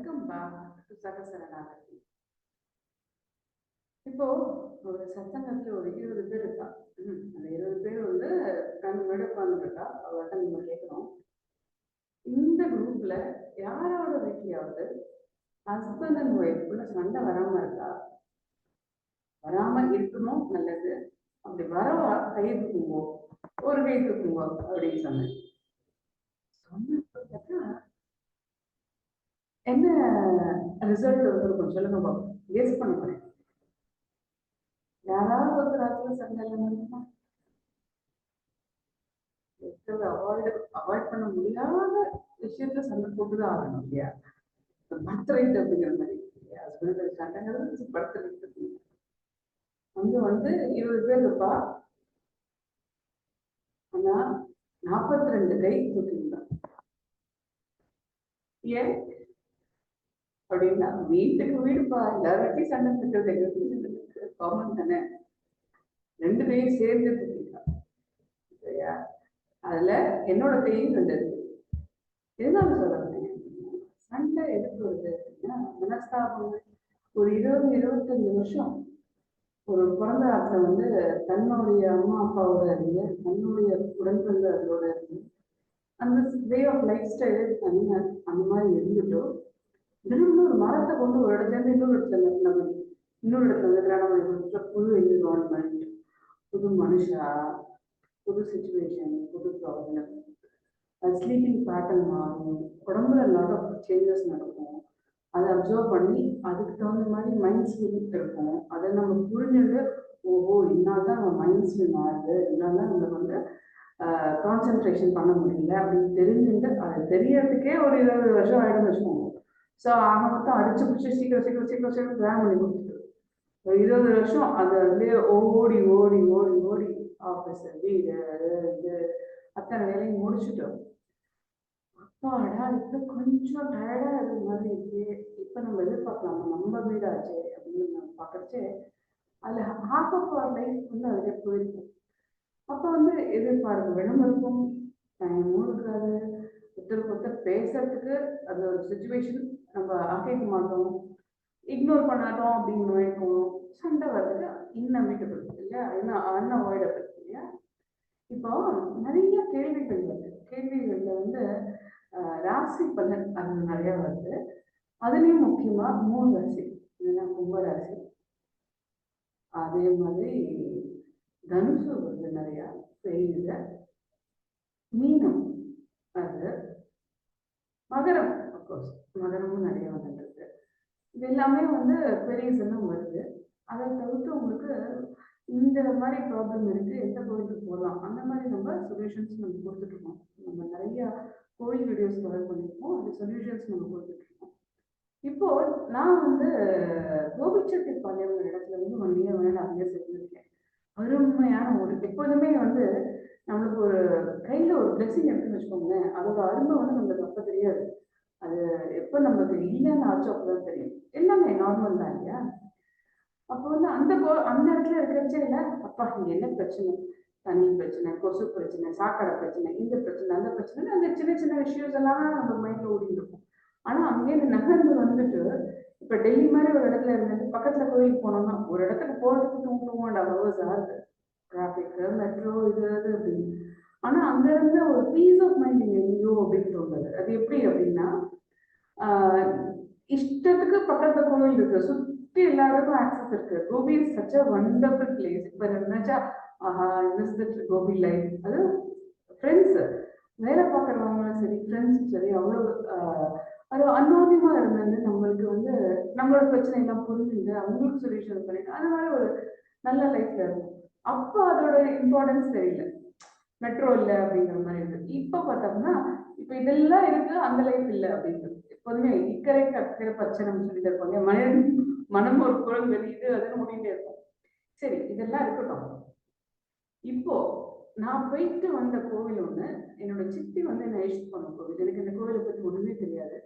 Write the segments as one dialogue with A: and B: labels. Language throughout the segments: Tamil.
A: வெல்கம் பேக் டு சகசரணாகதி இப்போ ஒரு சத்தங்கத்துல ஒரு இருபது பேர் இருக்கா? அந்த இருபது பேர் வந்து கண் முன்னாடி உட்காந்துருக்கா அவர்கிட்ட நம்ம கேட்குறோம். இந்த குரூப்ல யாரோட வீட்லயாவது ஹஸ்பண்ட் அண்ட் ஒய்ஃப்குள்ள சண்டை வராம இருக்கா? வராம இருக்கணும் நல்லது. அப்படி வரவா கை தூக்குங்கோ ஒரு கை தூக்குங்கோ அப்படின்னு சொன்னேன். சொன்ன என்ன ரிசல்ட் வந்துருக்கும் சொல்லுங்க பாபு. கெஸ் பண்ண போறேன். யாராவது ஒரு ராத்திரி சண்டை இல்லாம அவாய்ட் அவாய்ட் பண்ண முடியாத விஷயத்துல சண்டை போட்டுதான் ஆகணும் இல்லையா? பர்த் ரைட் அப்படிங்கிற மாதிரி. ஹஸ்பண்ட் சண்டைங்கிறது பர்த் ரைட் அங்க வந்து இருபது பேர் இருப்பா. ஆனா நாற்பத்தி ரெண்டு கை தூக்கிருந்தான் ஏன்? அப்படின்னா வீட்டுக்கு வீடுப்பா எல்லார்கிட்டையும் சண்டை இருக்கிறது எங்க காமன் தானே? ரெண்டு பேரும் சேர்ந்து சரியா? அதுல என்னோட கையும் ரெண்டு இருக்கு எதனால சொல்றேன் சண்டை எதுக்கு வருது அப்படின்னா ஒரு இருபது இருபத்தஞ்சு வருஷம் ஒரு பிறந்த ஆத்துல வந்து தன்னுடைய அம்மா அப்பாவோட இருந்து தன்னுடைய உடன்பிறந்தவர்களோட இருந்து அந்த வே ஆஃப் லைஃப் ஸ்டைலு தனியாக அந்த மாதிரி இருந்துட்டோம். திடீர்னு ஒரு மரத்தை கொண்டு ஒரு இடத்துல இன்னொரு இடத்துல நிறுத்தின இன்னொரு இடத்துல வந்து கிராம புது என்விரான்மெண்ட் புது மனுஷா புது சுச்சுவேஷன் புது ப்ராப்ளம் அது ஸ்லீப்பிங் பேட்டர்ன் மாறும். உடம்புல லாட் ஆஃப் சேஞ்சஸ் நடக்கும். அதை அப்சர்வ் பண்ணி அதுக்கு தகுந்த மாதிரி மைண்ட் ஸ்விங் இருக்கும். அதை நம்ம புரிஞ்சுட்டு ஓஹோ இதனால தான் நம்ம மைண்ட் ஸ்விங் ஆகுது. இதனால தான் நம்ம வந்து கான்சென்ட்ரேஷன் பண்ண முடியல அப்படின்னு தெரிஞ்சுட்டு அது தெரியறதுக்கே ஒரு இருபது வருஷம் ஆயிடும் வச்சுக்கோங்க. ஸோ ஆக மொத்தம் அடிச்சு பிடிச்சி சீக்கிரம் சீக்கிரம் சீக்கிரம் சீக்கிரம் பிளான் பண்ணி கொடுத்துட்டு ஒரு இருபது வருஷம் அது வந்து ஓடி ஓடி ஓடி ஓடி ஆஃபீஸ் வீடு இது அத்தனை வேலையும் முடிச்சுட்டோம் அப்பாடா இப்போ கொஞ்சம் டயர்டா இருந்த மாதிரி இருக்கு. இப்போ நம்ம எதிர்பார்க்கலாம்? நம்ம வீடாச்சே அப்படின்னு நம்ம பார்க்கறச்சே அதில் ஹாஃப் ஆஃப் அவர் லைஃப் வந்து அதுல போயிருக்கும். அப்போ வந்து எதிர்பார்ப்புகளும் இருக்கும். டைமும் இருக்காது ஒருத்தருக்கு ஒருத்தர் பேசுறதுக்கு அது ஒரு சுச்சுவேஷன் நம்ம ஆக்கிக்க மாட்டோம் இக்னோர் பண்ணாட்டோம் அப்படின்னு நினைக்கும் சண்டை வர்றது இன்னமிட்டபிள் இல்லையா? என்ன அன்அவாய்டபிள் இல்லையா? இப்போ நிறைய கேள்விகள் வருது. கேள்விகள்ல வந்து ராசி பலன் அது நிறைய வருது. அதுலயும் முக்கியமா மூணு ராசி. இல்லைன்னா கும்ப ராசி. அதே மாதிரி தனுசு வருது நிறையா பெய்யுது மீனம் அது மகரம். அஃப்கோர்ஸ் மதனமும் நிறைய வந்துட்டு இது எல்லாமே வந்து பெரிய சின்னம் வருது. அதை தவிர்த்து உங்களுக்கு இந்த மாதிரி ப்ராப்ளம் இருக்கு எந்த கோவிலுக்கு போகலாம் அந்த மாதிரி நம்ம சொல்யூஷன்ஸ் நம்ம கொடுத்துட்ருக்கோம். நம்ம நிறைய கோயில் வீடியோஸ் கவர் பண்ணியிருக்கோம். அந்த சொல்யூஷன்ஸ் நம்ம கொடுத்துட்ருக்கோம். இப்போ நான் வந்து கோபிச்செட்டி பாளையம் ஒரு இடத்துல வந்து ஒன் இயர் வந்து நிறைய இயர்ஸ் அருமையான ஒரு எப்போதுமே வந்து நம்மளுக்கு ஒரு கையில ஒரு பிளெஸிங் எடுத்துன்னு வச்சுக்கோங்களேன். அதோட அருமை வந்து நம்மளுக்கு அப்ப தெரியாது. அது எப்போ நமக்கு இல்லைன்னு ஆச்சோ அப்பதான் தெரியும். எல்லாமே நார்மல் தான் இல்லையா? அப்போ வந்து அந்த கோ அந்த இடத்துல இருக்கிறச்சே இல்லை அப்பா இங்கே என்ன பிரச்சனை? தண்ணி பிரச்சனை கொசு பிரச்சனை சாக்கடை பிரச்சனை இந்த பிரச்சனை அந்த பிரச்சனை அந்த சின்ன சின்ன இஷ்யூஸ் எல்லாம் நம்ம மைண்ட்ல ஓடிட்டு இருக்கும். ஆனா அங்கேயிருந்து நகர்ந்து வந்துட்டு இப்ப டெல்லி மாதிரி ஒரு இடத்துல இருந்தது பக்கத்துல கோயிலுக்கு போனோம்னா ஒரு இடத்துக்கு போறதுக்கு டூ டூ அண்ட் ஹவர்ஸ் ஆகுது. டிராஃபிக் மெட்ரோ இது அது அப்படின்னு ஆனா அங்க இருந்த ஒரு பீஸ் ஆஃப் மைண்ட் இங்க எங்கேயோ அப்படின்னு தோணுது. அது எப்படி அப்படின்னா இஷ்டத்துக்கு பக்கத்துல கோவில் இருக்கு. சுத்தி எல்லாருக்கும் ஆக்சஸ் இருக்கு. Gobi is such a wonderful place இப்ப நினைச்சா ஆஹா மிஸ் தட் கோபி லைஃப் அது ஃப்ரெண்ட்ஸ் வேலை பார்க்குறவங்களும் சரி ஃப்ரெண்ட்ஸும் சரி அவ்வளோ அது அன்னோன்யமா இருந்தது. நம்மளுக்கு வந்து நம்மளோட பிரச்சனை எல்லாம் புரிஞ்சுட்டு அவங்களுக்கு சொல்யூஷன் பண்ணிட்டு அந்த மாதிரி ஒரு நல்ல லைஃப்ல இருக்கும் அப்போ அதோட இம்பார்ட்டன்ஸ் தெரியல. மெட்ரோ இல்லை அப்படிங்கிற மாதிரி இருக்கு இப்போ பார்த்தோம்னா இப்போ இதெல்லாம் இருக்கு அந்த லைஃப் இல்லை அப்படிங்கிறது எப்போதுமே இக்கரை கற்கிற பிரச்சனை சொல்லிட்டு இருப்பாங்க. மனிதன் மனம் ஒரு குரல் வெளியுது அதுன்னு முடிந்தே இருக்கும் சரி இதெல்லாம் இருக்கட்டும். இப்போ நான் போயிட்டு வந்த கோவில் ஒண்ணு என்னோட சித்தி வந்து என்ன அழைச்சிட்டு பண்ண கோவில். எனக்கு இந்த கோவிலை பத்தி ஒண்ணுமே தெரியாது.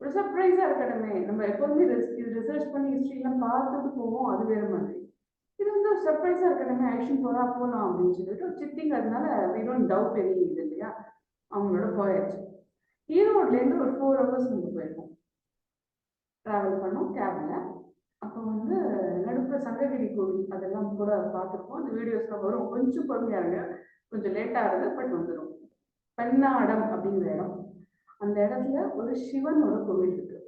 A: ஒரு சர்ப்ரைஸா இருக்கட்டுமே. நம்ம எப்போதுமே இது ரிசர்ச் பண்ணி ஹிஸ்டரி எல்லாம் பார்த்துட்டு போவோம் அது வேற மாதிரி. இது வந்து சர்ப்ரைஸா இருக்கட்டுமே ஆக்ஷன் போறா போகலாம் அப்படின்னு சொல்லிட்டு ஒரு சித்திங்கிறதுனால வி டோன்ட் டவுட் எனி இது இல்லையா? அவங்களோட போயாச்சு. ஈரோட்ல இருந்து ஒரு ஃபோர் ஹவர்ஸ் நம்ம போயிருக்கோம். ட்ராவல் பண்ணோம் கேப்ல அப்போ வந்து நடுப்புற சங்ககிரி கோவில் அதெல்லாம் கூட பார்த்துருப்போம் அந்த வீடியோஸ்லாம் வரும். கொஞ்சம் பொறுமையா இருங்க. கொஞ்சம் லேட் ஆகுது பட் வந்துடும் பெண்ணாடம் அப்படிங்கிற இடம். அந்த இடத்துல ஒரு சிவனோட கோவில் இருக்கு.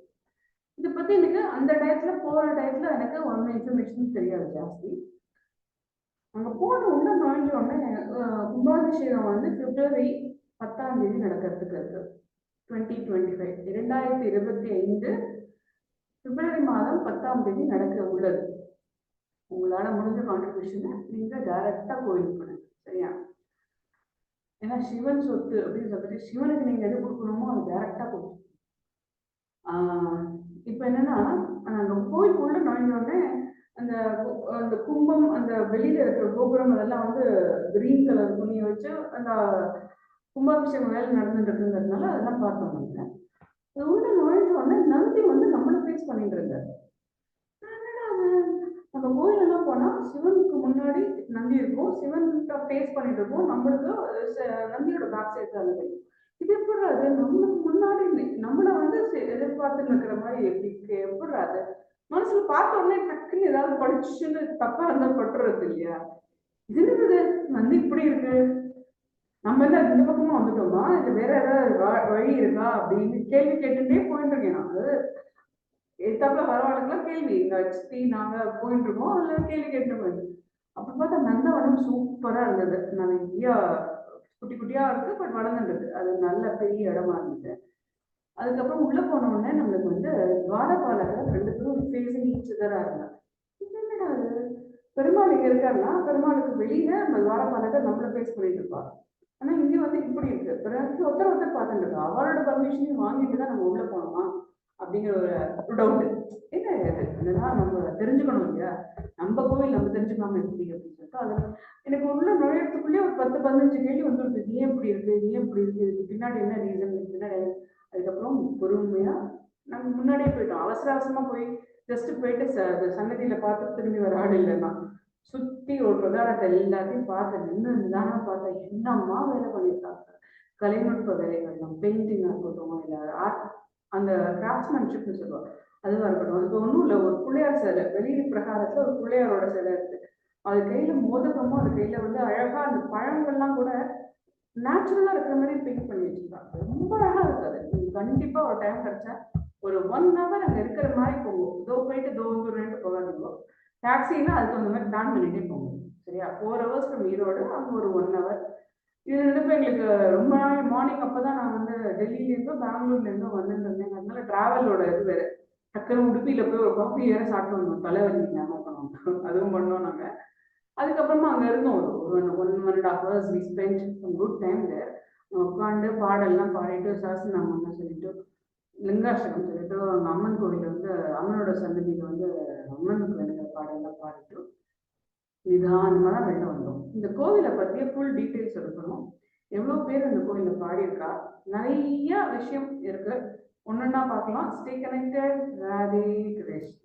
A: இதை பத்தி எனக்கு அந்த டயத்துல போற டயத்துல எனக்கு ஒன்றும் இன்ஃபர்மேஷன் தெரியாது ஜாஸ்தி. அங்க போன உடனே நுழைஞ்ச உடனே கும்பாபிஷேகம் வந்து பிப்ரவரி பத்தாம் தேதி நடக்கிறதுக்கு இருக்கு. Twenty twenty five. இரண்டாயிரத்தி இருபத்தி ஐந்து பிப்ரவரி மாதம் பத்தாம் தேதி நடக்க உள்ளது. உங்களால முடிஞ்ச கான்ட்ரிபியூஷனை நீங்க டைரக்டா கோயிலுக்கு பண்ணுங்க சரியா? ஏன்னா சிவன் சொத்து அப்படின்னு சொல்லிட்டு சிவனுக்கு நீங்க எது கொடுக்கணுமோ அது டைரக்டா கொடுக்கணும் ஆஹ் இப்ப என்னன்னா அந்த கோயிலுக்குள்ள நுழைஞ்ச உடனே அந்த கு- அந்த கும்பம் அந்த வெளியில இருக்கிற கோபுரம் அதெல்லாம் வந்து கிரீன் கலர் துணியை வச்சு அந்த கும்பாபிஷேகம் வேலை நடந்துட்டு இருக்குங்கிறதுனால அதெல்லாம் பார்த்தோம் நம்ம உள்ள நுழைஞ்ச உடனே நந்தி வந்து நம்மளை ஃபேஸ் பண்ணிட்டு இருந்தாரு நம்ம கோயில் எல்லாம் போனா சிவனுக்கு முன்னாடி நந்தி இருக்கும். சிவன்கிட்ட ஃபேஸ் பண்ணிட்டு இருக்கோம். நம்மளுக்கு ச- நந்தியோட பேக் சைடு தான் இருக்கு இது எப்படி அது நம்மளுக்கு முன்னாடி நம்மளை வந்து எதிர்பார்த்து நிற்கிற மாதிரி எப்படி எப்படி அது மனசுல பார்த்த உடனே டக்குன்னு ஏதாவது படிச்சுன்னு தப்பா இருந்தா பட்டுறது இல்லையா? இது என்னது? வந்து இப்படி இருக்கு. நம்ம என்ன இந்த பக்கமா வந்துட்டோமா? இது வேற ஏதாவது வ- வழி இருக்கா? அப்படின்னு கேள்வி கேட்டுட்டே போயிட்டு இருக்கேன் நான். அது எத்தாப்புல வரவாளுக்கெல்லாம் கேள்வி இந்த ஹெச்பி நாங்க போயிட்டு இருக்கோம் அதுல கேள்வி கேட்டு போயிட்டு. அப்ப பார்த்தா நந்தவனம் சூப்பரா இருந்தது. நிறைய குட்டி குட்டியா இருக்கு பட் வளர்ந்துருக்கு அது நல்ல பெரிய இடமா இருந்தது. அதுக்கப்புறம் உள்ள போன உடனே நம்மளுக்கு வந்து துவாரபாலகர் ரெண்டு பேரும் ஃபேஸிங் ஈச் இதரா இருந்தாங்க. என்னடா அது பெருமாள் இங்க இருக்காருன்னா பெருமாளுக்கு வெளியில நம்ம துவாரபாலகர் நம்மள ஃபேஸ் பண்ணிட்டு இருப்பா ஆனா இங்க வந்து இப்படி இருக்கு. பிறகு ஒருத்தர் ஒருத்தர் பார்த்துட்டு இருக்கோம் அவரோட பர்மிஷனையும் வாங்கிட்டு தான் நம்ம உள்ள போனோமா? அப்படிங்கிற ஒரு டவுட் என்ன இது? நம்ம தெரிஞ்சுக்கணும் இல்லையா? நம்ம கோவில் நம்ம தெரிஞ்சுக்காம எப்படி அப்படின்னு சொல்லிட்டு அதுல எனக்கு உள்ள நுழையறதுக்குள்ளே ஒரு பத்து பதினஞ்சு கேள்வி வந்துருக்கு ஏன் இப்படி இருக்கு? ஏன் இப்படி இருக்கு? இதுக்கு பின்னாடி என்ன ரீசன் பின்னாடி அதுக்கப்புறம் பொறுமையா நாங்க முன்னாடியே போயிட்டோம். அவசர அவசரமா போய் ஜஸ்ட் போயிட்டு ச- சன்னதியில் சன்னதியில பார்த்து திரும்பி வர ஆள் இல்லைன்னா சுத்தி ஒரு பிரகாரத்தை எல்லாத்தையும் பார்த்து நின்று நிதானமா பார்த்தா என்னம்மா வேலை பண்ணியிருக்காங்க? கலைநுட்ப வேலைகள்லாம் பெயிண்டிங்காக இருக்கட்டும் இல்லை ஆர்ட் அந்த கிராஃப்ட்மேன்ஷிப்னு சொல்லுவாங்க. அதுவாக இருக்கட்டும். இப்போ ஒன்றும் இல்லை. ஒரு பிள்ளையார் சிலை வெளிய பிரகாரத்தில் ஒரு பிள்ளையாரோட சிலை இருக்கு. அது கையில் மோதகமும் அது கையில் வந்து அழகாக அந்த பழங்கள்லாம் கூட நேச்சுரலா இருக்கிற மாதிரி பெயிண்ட் பண்ணி வச்சிருக்காங்க ரொம்ப அழகா இருக்காது. நீங்க கண்டிப்பா ஒரு டைம் கிடைச்சா ஒரு ஒன் ஹவர் அங்க இருக்கிற மாதிரி போகும் இதோ போயிட்டு இதோ வந்து ரெண்டு போகாதீங்க. டாக்ஸின்னா அதுக்கு அந்த மாதிரி பிளான் பண்ணிட்டே போகும் சரியா? ஃபோர் ஹவர்ஸ் ஃப்ரம் ஈரோடு அங்கே ஒரு ஒன் ஹவர் இது ரெண்டு எங்களுக்கு ரொம்ப நாள் மார்னிங் அப்போ தான் நான் வந்து டெல்லியிலேருந்தோ பெங்களூர்லேருந்தோ வந்துருந்தேன். இருந்தேன் அதனால டிராவலோட இது வேறு. டக்குனு உடுப்பியில் போய் ஒரு காஃபி வேற சாப்பிட்டு வந்தோம். தலைவலி ஞாபகம் பண்ணோம் அதுவும் பண்ணோம் நாங்கள் அதுக்கப்புறமா அங்க இருந்தோம். ஒரு one one one and half hours we spend some good time there உட்காந்து பாடல்லாம் பாடிட்டு சாஸ்திரநாமம்லாம் சொல்லிட்டு லிங்காஷ்டகம் சொல்லிட்டு அவங்க அம்மன் கோவில் வந்து அம்மனோட சன்னதியில வந்து அம்மனுக்கு வேணுங்கிற பாடல்லாம் பாடிட்டு நிதானமாக தான் வெளில வந்தோம். இந்த கோவிலை பற்றிய ஃபுல் டீட்டெயில்ஸ் எடுக்கணும் எவ்வளோ பேர் இந்த கோவிலில் பாடியிருக்கா? நிறைய விஷயம் இருக்கு. ஒன்றுன்னா பார்க்கலாம். ஸ்டே கனெக்டட் ராதே கிருஷ்ண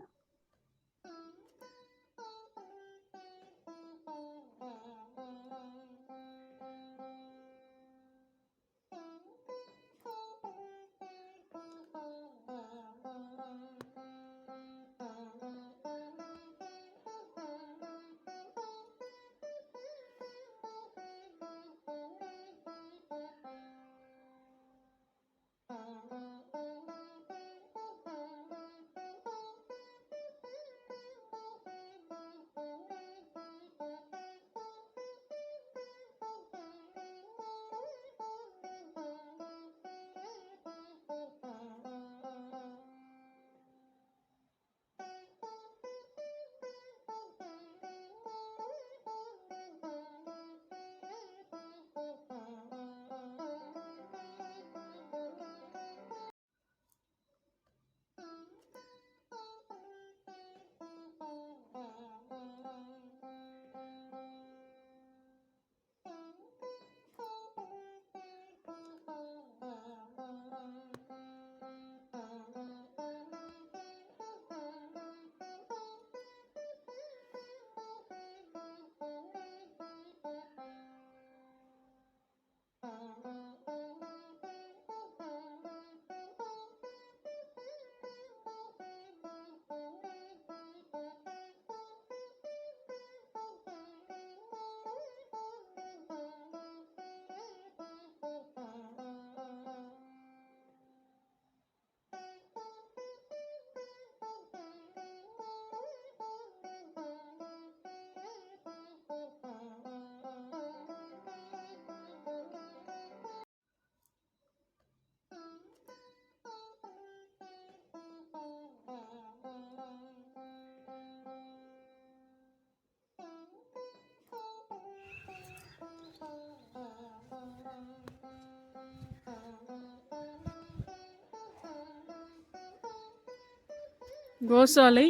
B: கோசாலை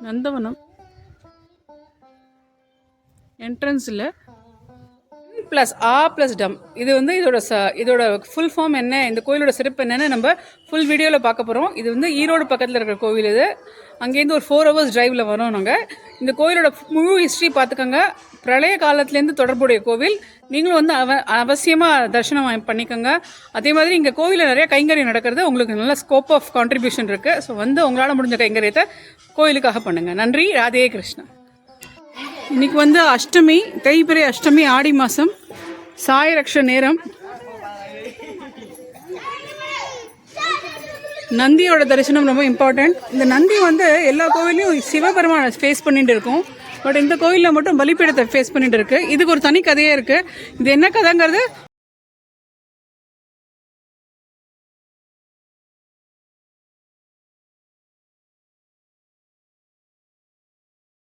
B: நந்தவனம் என்ட்ரன்ஸில் ப்ளஸ் ஆ ப்ளஸ் டம் இது வந்து இதோட ச இதோட ஃபுல் ஃபார்ம் என்ன இந்த கோயிலோட சிறப்பு என்னென்னு நம்ம ஃபுல் வீடியோவில் பார்க்க போகிறோம் இது வந்து ஈரோடு பக்கத்தில் இருக்கிற கோவில் இது. அங்கேருந்து ஒரு ஃபோர் ஹவர்ஸ் டிரைவில் வரோம் நாங்கள் இந்த கோயிலோட முழு ஹிஸ்ட்ரி பார்த்துக்கோங்க. பிரளய காலத்துலேருந்து தொடர்புடைய கோவில். நீங்களும் வந்து அவ அவசியமாக தரிசனம் பண்ணிக்கோங்க. அதே மாதிரி இங்கே கோவிலில் நிறைய கைங்கரியம் நடக்கிறது. உங்களுக்கு நல்ல ஸ்கோப் ஆஃப் கான்ட்ரிபியூஷன் இருக்குது ஸோ வந்து உங்களால் முடிஞ்ச கைங்கரியத்தை கோயிலுக்காக பண்ணுங்கள் நன்றி. ராதே கிருஷ்ணா. இன்னைக்கு வந்து அஷ்டமி தைப்பிரை அஷ்டமி ஆடி மாதம் சாயரக்ஷ நேரம். நந்தியோட தரிசனம் ரொம்ப இம்பார்ட்டண்ட் இந்த நந்தி வந்து எல்லா கோவிலையும் சிவபெருமான ஃபேஸ் பண்ணிட்டு இருக்கும். பட் இந்த கோயிலில் மட்டும் பலிப்பீடத்தை ஃபேஸ் பண்ணிட்டு இருக்கு. இதுக்கு ஒரு தனி கதையே இருக்கு. இது என்ன கதைங்கிறது?